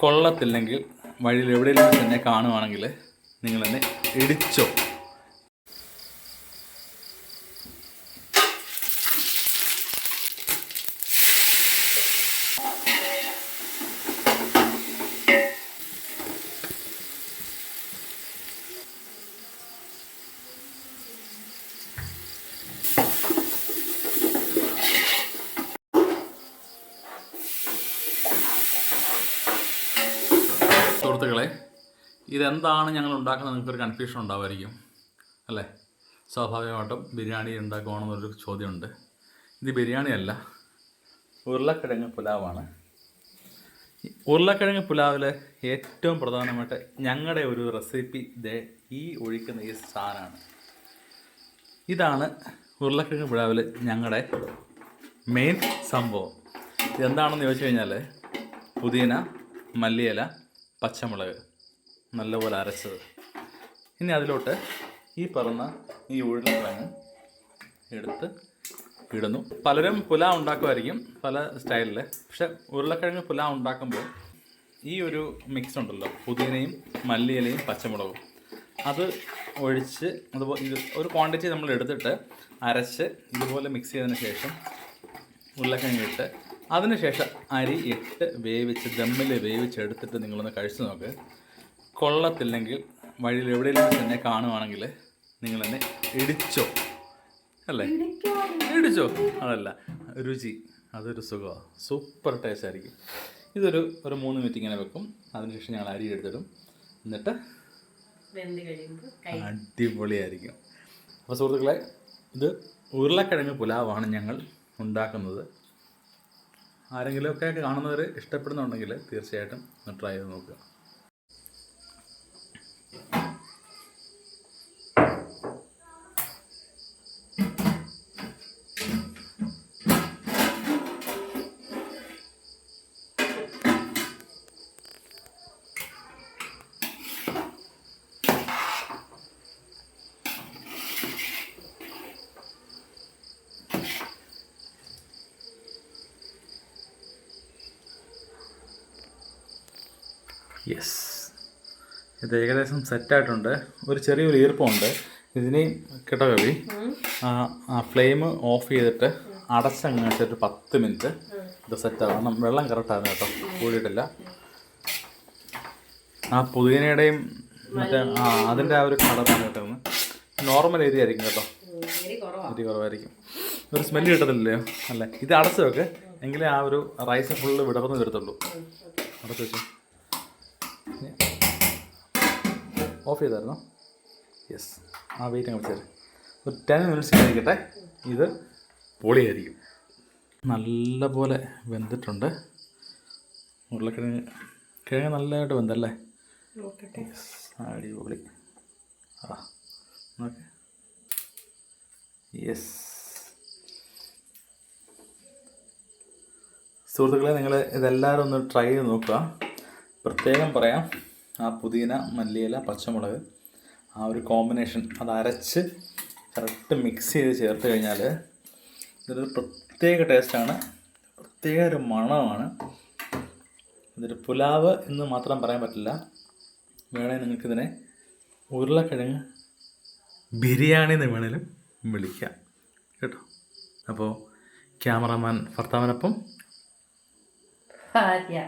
കൊള്ളത്തില്ലെങ്കിൽ വഴിയിൽ എവിടെയെങ്കിലും തന്നെ കാണുവാണെങ്കിൽ നിങ്ങൾ എന്നെ ഇടിച്ചോ. സുഹൃത്തുക്കളെ ഇതെന്താണ് ഞങ്ങൾ ഉണ്ടാക്കുന്നത്? നിങ്ങൾക്കൊരു കൺഫ്യൂഷൻ ഉണ്ടാവുമായിരിക്കും അല്ലേ? സ്വാഭാവികമായിട്ടും ബിരിയാണി ഉണ്ടാക്കുവാണെന്നൊരു ചോദ്യമുണ്ട്. ഇത് ബിരിയാണി അല്ല ഉരുളക്കിഴങ്ങ് പുലാവാണ്. ഉരുളക്കിഴങ്ങ് പുലാവിൽ ഏറ്റവും പ്രധാനമായിട്ട് ഞങ്ങളുടെ ഒരു റെസിപ്പി ദേ ഈ ഒഴിക്കുന്ന ഈ സാധനമാണ്. ഇതാണ് ഉരുളക്കിഴങ്ങ് പുലാവിൽ ഞങ്ങളുടെ മെയിൻ സംഭവം. ഇതെന്താണെന്ന് ചോദിച്ചു കഴിഞ്ഞാൽ പുതിന മല്ലിയില പച്ചമുളക് നല്ലപോലെ അരച്ചത്. ഇനി അതിലോട്ട് ഈ പറഞ്ഞ ഈ ഉഴുന്നു എടുത്ത് ഇടുന്നു. പലരും പുലാവ് ഉണ്ടാക്കുമായിരിക്കും പല സ്റ്റൈലിൽ പക്ഷെ ഉരുളക്കിഴങ്ങ് പുലാവ് ഉണ്ടാക്കുമ്പോൾ ഈ ഒരു മിക്സ് ഉണ്ടല്ലോ. പുതിനയും മല്ലിയിലയും പച്ചമുളകും. അത് ഒഴിച്ച് അതുപോലെ ഇത് ഒരു ക്വാണ്ടിറ്റി നമ്മൾ എടുത്തിട്ട് അരച്ച് ഇതുപോലെ മിക്സ് ചെയ്തതിന് ശേഷം ഉരുളക്കിഴങ്ങ് ഇട്ട് അതിനുശേഷം അരി ഇട്ട് വേവിച്ച് ദമ്മിൽ വേവിച്ചെടുത്തിട്ട് നിങ്ങളൊന്ന് കഴിച്ചു നോക്ക്. കൊള്ളത്തില്ലെങ്കിൽ വഴിയിൽ എവിടെയെങ്കിലും തന്നെ കാണുവാണെങ്കിൽ നിങ്ങൾ എന്നെ ഇടിച്ചോ. അല്ലേ? ഇടിച്ചോ. അതല്ല രുചി. അതൊരു സുഖമാണ് സൂപ്പർ ടേസ്റ്റ് ആയിരിക്കും. ഇതൊരു ഒരു മൂന്ന് മിനിറ്റ് ഇങ്ങനെ വെക്കും. അതിനുശേഷം ഞങ്ങൾ അരി എടുത്തിടും. എന്നിട്ട് അടിപൊളിയായിരിക്കും. അപ്പോൾ സുഹൃത്തുക്കളെ ഇത് ഉരുളക്കിഴങ്ങ് പുലാവാണ് ഞങ്ങൾ ഉണ്ടാക്കുന്നത്. ആരെങ്കിലുമൊക്കെ കാണുന്നവർ ഇഷ്ടപ്പെടുന്നുണ്ടെങ്കിൽ തീർച്ചയായിട്ടും ഒന്ന് ട്രൈ ചെയ്ത് നോക്കുക. യെസ് ഇത് ഏകദേശം സെറ്റായിട്ടുണ്ട് ഒരു ചെറിയൊരു ഈർപ്പമുണ്ട്. ഇതിന് കേട്ടോ കവി? ഫ്ലെയിം ഓഫ് ചെയ്തിട്ട് അടച്ചങ്ങ് വെച്ചിട്ട് പത്ത് മിനിറ്റ് ഇത് സെറ്റാകും കാരണം വെള്ളം കറക്റ്റായിരുന്നു കേട്ടോ. കൂടിയിട്ടില്ല. ആ പുതിനയുടെയും മറ്റേ ആ അതിന്റെ ആ ഒരു കളറാണ് കേട്ടോ നോർമൽ ഏരിയ ആയിരിക്കും കേട്ടോ. എരി കുറവായിരിക്കും. ഒരു സ്മെല്ല് കിട്ടത്തില്ലല്ലോ. അല്ലേ? ഇത് അടച്ചു വെക്ക്. എങ്കിലേ ആ ഒരു റൈസ് ഫുള്ള് വിടർന്ന് വരത്തുള്ളൂ അടച്ചു വെച്ചു. ഓഫ് ചെയ്തായിരുന്നോ? യെസ് ആ വെയിറ്റ് വെച്ചേര് ഒരു ടെൻ മിനിറ്റ്സ് കഴിക്കട്ടെ ഇത് പൊളിയായിരിക്കും. നല്ല പോലെ വെന്തിട്ടുണ്ട്. ഉരുളക്കിഴങ്ങ് കിഴങ്ങ് നല്ലതായിട്ട് വെന്തല്ലേ? അടിപൊളി. ആ യെസ് സുഹൃത്തുക്കളെ നിങ്ങൾ ഇതെല്ലാവരും ഒന്ന് ട്രൈ ചെയ്ത് നോക്കുക. പ്രത്യേകം പറയാം. ആ പുതിന മല്ലിയില പച്ചമുളക് ആ ഒരു കോമ്പിനേഷൻ അത് അരച്ച് കറക്റ്റ് മിക്സ് ചെയ്ത് ചേർത്ത് കഴിഞ്ഞാൽ ഇതൊരു പ്രത്യേക ടേസ്റ്റാണ് പ്രത്യേക ഒരു മണമാണ്. ഇതൊരു പുലാവ് എന്ന് മാത്രം പറയാൻ പറ്റില്ല. വേണേൽ നിങ്ങൾക്കിതിനെ ഉരുളക്കിഴങ്ങ് ബിരിയാണി എന്ന് വേണേലും വിളിക്കാം. കേട്ടോ? അപ്പോൾ ക്യാമറമാൻ ഭർത്താവിനൊപ്പം ഭാര്യ